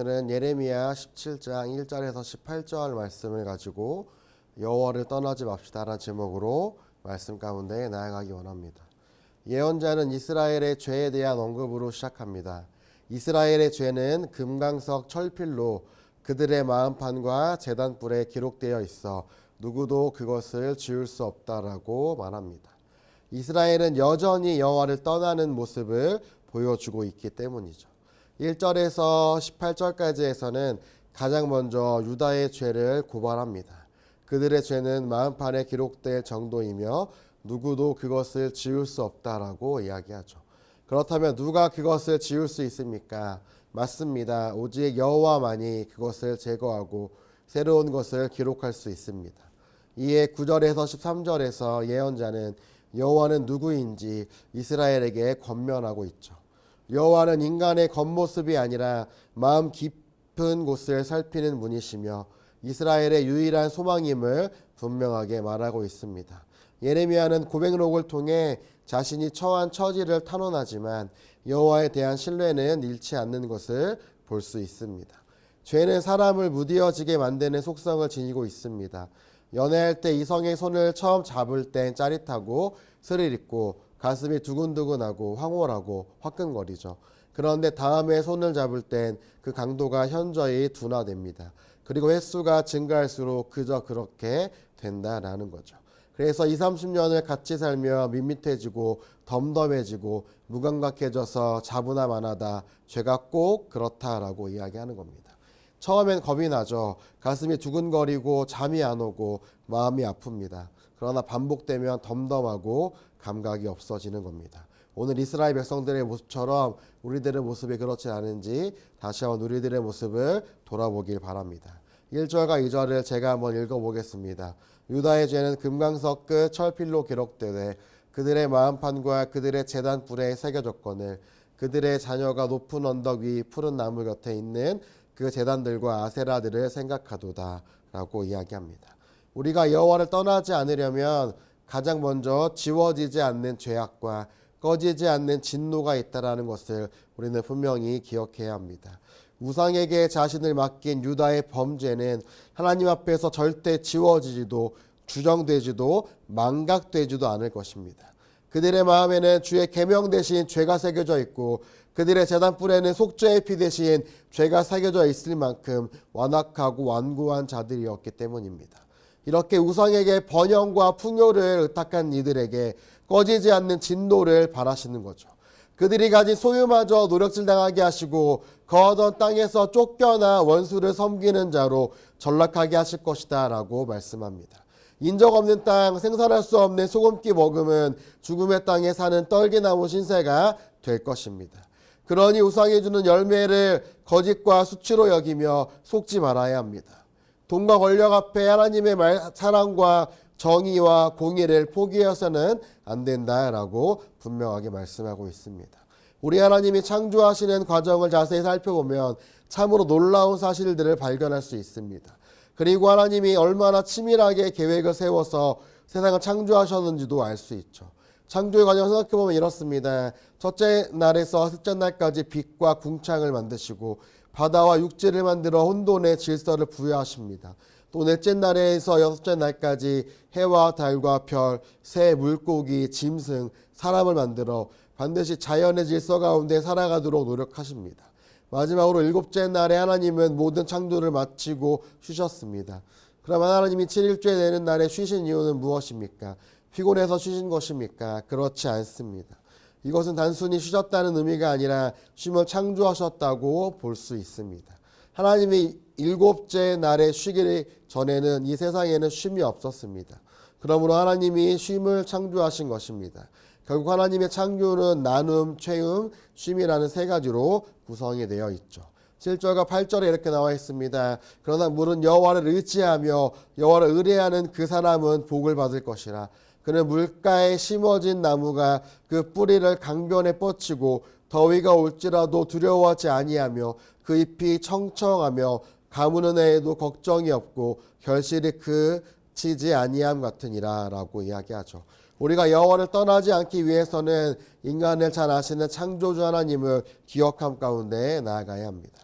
오늘은 예레미야 17장 1절에서 18절 말씀을 가지고 여호와를 떠나지 맙시다라는 제목으로 말씀 가운데 나아가기 원합니다. 예언자는 이스라엘의 죄에 대한 언급으로 시작합니다. 이스라엘의 죄는 금강석 철필로 그들의 마음판과 재단불에 기록되어 있어 누구도 그것을 지울 수 없다라고 말합니다. 이스라엘은 여전히 여호와를 떠나는 모습을 보여주고 있기 때문이죠. 1절에서 18절까지에서는 가장 먼저 유다의 죄를 고발합니다. 그들의 죄는 마음판에 기록될 정도이며 누구도 그것을 지울 수 없다라고 이야기하죠. 그렇다면 누가 그것을 지울 수 있습니까? 맞습니다. 오직 여호와만이 그것을 제거하고 새로운 것을 기록할 수 있습니다. 이에 9절에서 13절에서 예언자는 여호와는 누구인지 이스라엘에게 권면하고 있죠. 여호와는 인간의 겉모습이 아니라 마음 깊은 곳을 살피는 분이시며 이스라엘의 유일한 소망임을 분명하게 말하고 있습니다. 예레미야는 고백록을 통해 자신이 처한 처지를 탄원하지만 여호와에 대한 신뢰는 잃지 않는 것을 볼 수 있습니다. 죄는 사람을 무디어지게 만드는 속성을 지니고 있습니다. 연애할 때 이성의 손을 처음 잡을 땐 짜릿하고 스릴 있고 가슴이 두근두근하고 황홀하고 화끈거리죠. 그런데 다음에 손을 잡을 땐 그 강도가 현저히 둔화됩니다. 그리고 횟수가 증가할수록 그저 그렇게 된다라는 거죠. 그래서 2, 30년을 같이 살며 밋밋해지고 덤덤해지고 무감각해져서 자부남 안 하다 죄가 꼭 그렇다라고 이야기하는 겁니다. 처음엔 겁이 나죠. 가슴이 두근거리고 잠이 안 오고 마음이 아픕니다. 그러나 반복되면 덤덤하고 감각이 없어지는 겁니다. 오늘 이스라엘 백성들의 모습처럼 우리들의 모습이 그렇지 않은지 다시 한번 우리들의 모습을 돌아보길 바랍니다. 1절과 2절을 제가 한번 읽어보겠습니다. 유다의 죄는 금강석 끝 철필로 기록되되 그들의 마음판과 그들의 재단 뿔에 새겨졌거늘 그들의 자녀가 높은 언덕 위 푸른 나무 곁에 있는 그 재단들과 아세라들을 생각하도다라고 이야기합니다. 우리가 여호와를 떠나지 않으려면 가장 먼저 지워지지 않는 죄악과 꺼지지 않는 진노가 있다라는 것을 우리는 분명히 기억해야 합니다. 우상에게 자신을 맡긴 유다의 범죄는 하나님 앞에서 절대 지워지지도 주정되지도 망각되지도 않을 것입니다. 그들의 마음에는 주의 계명 대신 죄가 새겨져 있고 그들의 재단불에는 속죄의 피 대신 죄가 새겨져 있을 만큼 완악하고 완고한 자들이었기 때문입니다. 이렇게 우상에게 번영과 풍요를 의탁한 이들에게 꺼지지 않는 진노를 바라시는 거죠. 그들이 가진 소유마저 노력질 당하게 하시고 거하던 땅에서 쫓겨나 원수를 섬기는 자로 전락하게 하실 것이다 라고 말씀합니다. 인적 없는 땅, 생산할 수 없는 소금기 먹음은 죽음의 땅에 사는 떨기나무 신세가 될 것입니다. 그러니 우상이 주는 열매를 거짓과 수치로 여기며 속지 말아야 합니다. 돈과 권력 앞에 하나님의 말, 사랑과 정의와 공의를 포기해서는 안 된다라고 분명하게 말씀하고 있습니다. 우리 하나님이 창조하시는 과정을 자세히 살펴보면 참으로 놀라운 사실들을 발견할 수 있습니다. 그리고 하나님이 얼마나 치밀하게 계획을 세워서 세상을 창조하셨는지도 알 수 있죠. 창조의 과정 생각해보면 이렇습니다. 첫째 날에서 셋째 날까지 빛과 궁창을 만드시고 바다와 육지를 만들어 혼돈의 질서를 부여하십니다. 또 넷째 날에서 여섯째 날까지 해와 달과 별, 새, 물고기, 짐승, 사람을 만들어 반드시 자연의 질서 가운데 살아가도록 노력하십니다. 마지막으로 일곱째 날에 하나님은 모든 창조를 마치고 쉬셨습니다. 그럼 하나님이 7일째 되는 날에 쉬신 이유는 무엇입니까? 피곤해서 쉬신 것입니까? 그렇지 않습니다. 이것은 단순히 쉬셨다는 의미가 아니라 쉼을 창조하셨다고 볼 수 있습니다. 하나님이 일곱째 날에 쉬기 전에는 이 세상에는 쉼이 없었습니다. 그러므로 하나님이 쉼을 창조하신 것입니다. 결국 하나님의 창조는 나눔, 채움, 쉼이라는 세 가지로 구성이 되어 있죠. 7절과 8절에 이렇게 나와 있습니다. 그러나 물은 여호와를 의지하며 여호와를 의뢰하는 그 사람은 복을 받을 것이라. 그는 물가에 심어진 나무가 그 뿌리를 강변에 뻗치고 더위가 올지라도 두려워하지 아니하며 그 잎이 청청하며 가무는 해에도 걱정이 없고 결실이 그치지 아니함 같으니라라고 이야기하죠. 우리가 여호와를 떠나지 않기 위해서는 인간을 잘 아시는 창조주 하나님을 기억함 가운데 나아가야 합니다.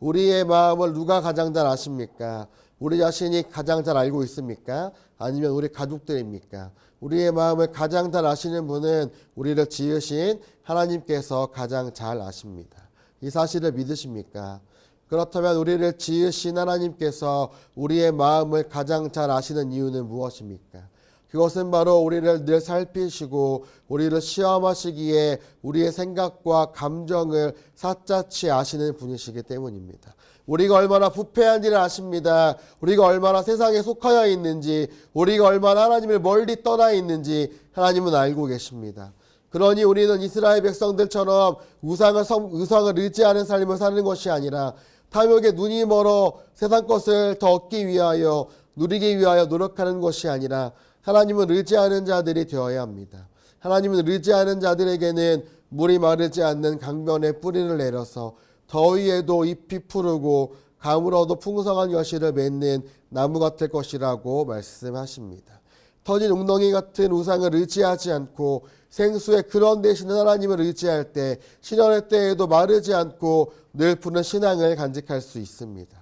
우리의 마음을 누가 가장 잘 아십니까? 우리 자신이 가장 잘 알고 있습니까? 아니면 우리 가족들입니까? 우리의 마음을 가장 잘 아시는 분은 우리를 지으신 하나님께서 가장 잘 아십니다. 이 사실을 믿으십니까? 그렇다면 우리를 지으신 하나님께서 우리의 마음을 가장 잘 아시는 이유는 무엇입니까? 그것은 바로 우리를 늘 살피시고 우리를 시험하시기에 우리의 생각과 감정을 샅샅이 아시는 분이시기 때문입니다. 우리가 얼마나 부패한지를 아십니다. 우리가 얼마나 세상에 속하여 있는지, 우리가 얼마나 하나님을 멀리 떠나 있는지 하나님은 알고 계십니다. 그러니 우리는 이스라엘 백성들처럼 우상을, 섬- 우상을 의지하는 삶을 사는 것이 아니라 탐욕에 눈이 멀어 세상 것을 더 얻기 위하여 누리기 위하여 노력하는 것이 아니라 하나님을 의지하는 자들이 되어야 합니다. 하나님을 의지하는 자들에게는 물이 마르지 않는 강변에 뿌리를 내려서 더위에도 잎이 푸르고 가물어도 풍성한 여실을 맺는 나무가 될 것이라고 말씀하십니다. 터진 웅덩이 같은 우상을 의지하지 않고 생수의 그런 대신에 하나님을 의지할 때 실현의 때에도 마르지 않고 늘 푸는 신앙을 간직할 수 있습니다.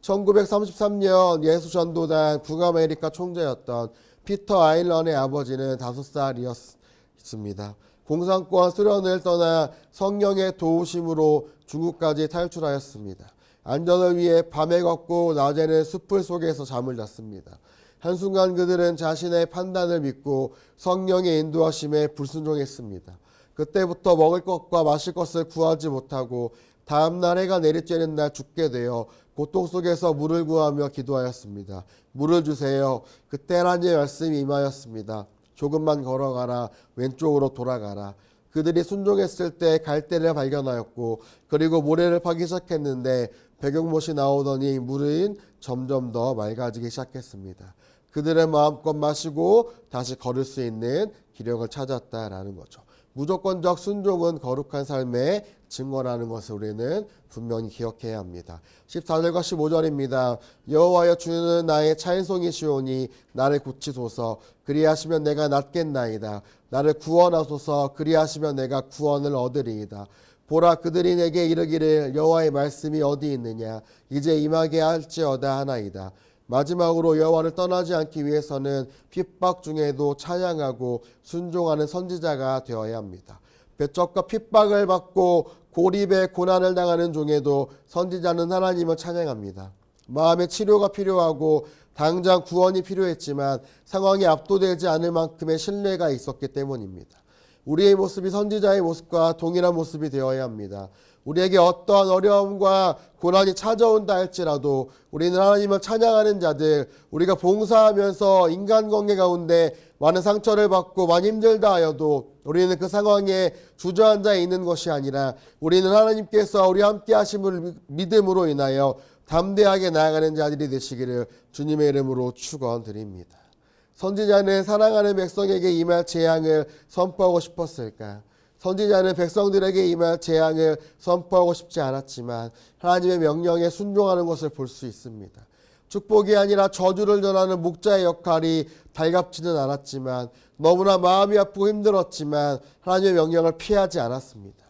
1933년 예수 전도단 북아메리카 총재였던 피터 아일런의 아버지는 다섯 살이었습니다. 공산권 수련을 떠나 성령의 도우심으로 중국까지 탈출하였습니다. 안전을 위해 밤에 걷고 낮에는 숲을 속에서 잠을 잤습니다. 한순간 그들은 자신의 판단을 믿고 성령의 인도하심에 불순종했습니다. 그때부터 먹을 것과 마실 것을 구하지 못하고 다음날 해가 내리쬐는 날 죽게 되어 고통 속에서 물을 구하며 기도하였습니다. 물을 주세요. 그때 하나님의 말씀이 임하였습니다. 조금만 걸어가라. 왼쪽으로 돌아가라. 그들이 순종했을 때 갈대를 발견하였고 그리고 모래를 파기 시작했는데 배경못이 나오더니 물은 점점 더 맑아지기 시작했습니다. 그들은 마음껏 마시고 다시 걸을 수 있는 기력을 찾았다라는 거죠. 무조건적 순종은 거룩한 삶의 증거라는 것을 우리는 분명히 기억해야 합니다. 14절과 15절입니다. 여호와여 주는 나의 찬송이시오니 나를 고치소서 그리하시면 내가 낫겠나이다. 나를 구원하소서 그리하시면 내가 구원을 얻으리이다. 보라 그들이 내게 이르기를 여호와의 말씀이 어디 있느냐 이제 임하게 할지어다 하나이다. 마지막으로 여호와를 떠나지 않기 위해서는 핍박 중에도 찬양하고 순종하는 선지자가 되어야 합니다. 배척과 핍박을 받고 고립의 고난을 당하는 중에도 선지자는 하나님을 찬양합니다. 마음의 치료가 필요하고 당장 구원이 필요했지만 상황이 압도되지 않을 만큼의 신뢰가 있었기 때문입니다. 우리의 모습이 선지자의 모습과 동일한 모습이 되어야 합니다. 우리에게 어떠한 어려움과 고난이 찾아온다 할지라도 우리는 하나님을 찬양하는 자들, 우리가 봉사하면서 인간관계 가운데 많은 상처를 받고 많이 힘들다 하여도 우리는 그 상황에 주저앉아 있는 것이 아니라 우리는 하나님께서 우리 함께 하심을 믿음으로 인하여 담대하게 나아가는 자들이 되시기를 주님의 이름으로 축원드립니다. 선지자는 사랑하는 백성에게 임할 재앙을 선포하고 싶었을까? 선지자는 백성들에게 임할 재앙을 선포하고 싶지 않았지만 하나님의 명령에 순종하는 것을 볼 수 있습니다. 축복이 아니라 저주를 전하는 목자의 역할이 달갑지는 않았지만 너무나 마음이 아프고 힘들었지만 하나님의 명령을 피하지 않았습니다.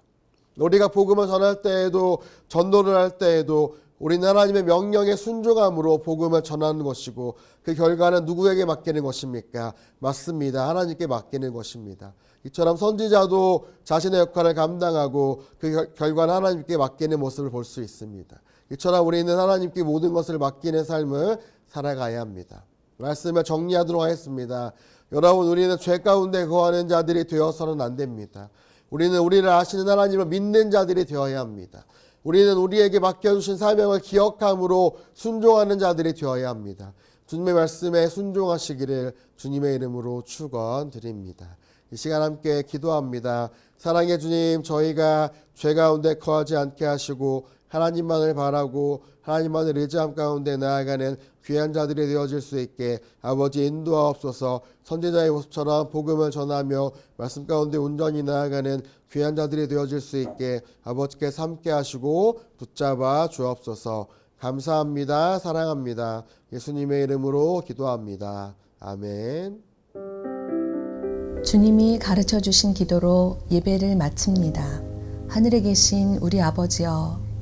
우리가 복음을 전할 때에도 전도를 할 때에도 우리는 하나님의 명령에 순종함으로 복음을 전하는 것이고 그 결과는 누구에게 맡기는 것입니까? 맞습니다. 하나님께 맡기는 것입니다. 이처럼 선지자도 자신의 역할을 감당하고 그 결- 결과는 하나님께 맡기는 모습을 볼 수 있습니다. 이처럼 우리는 하나님께 모든 것을 맡기는 삶을 살아가야 합니다. 말씀을 정리하도록 하겠습니다. 여러분, 우리는 죄 가운데 거하는 자들이 되어서는 안 됩니다. 우리는 우리를 아시는 하나님을 믿는 자들이 되어야 합니다. 우리는 우리에게 맡겨주신 사명을 기억함으로 순종하는 자들이 되어야 합니다. 주님의 말씀에 순종하시기를 주님의 이름으로 축원드립니다. 이 시간 함께 기도합니다. 사랑의 주님, 저희가 죄 가운데 거하지 않게 하시고 하나님만을 바라고 하나님만을 의지함 가운데 나아가는 귀한 자들이 되어질 수 있게 아버지 인도하옵소서. 선지자의 모습처럼 복음을 전하며 말씀 가운데 온전히 나아가는 귀한 자들이 되어질 수 있게 아버지께서 함께 하시고 붙잡아 주옵소서. 감사합니다. 사랑합니다. 예수님의 이름으로 기도합니다. 아멘. 주님이 가르쳐 주신 기도로 예배를 마칩니다. 하늘에 계신 우리 아버지여,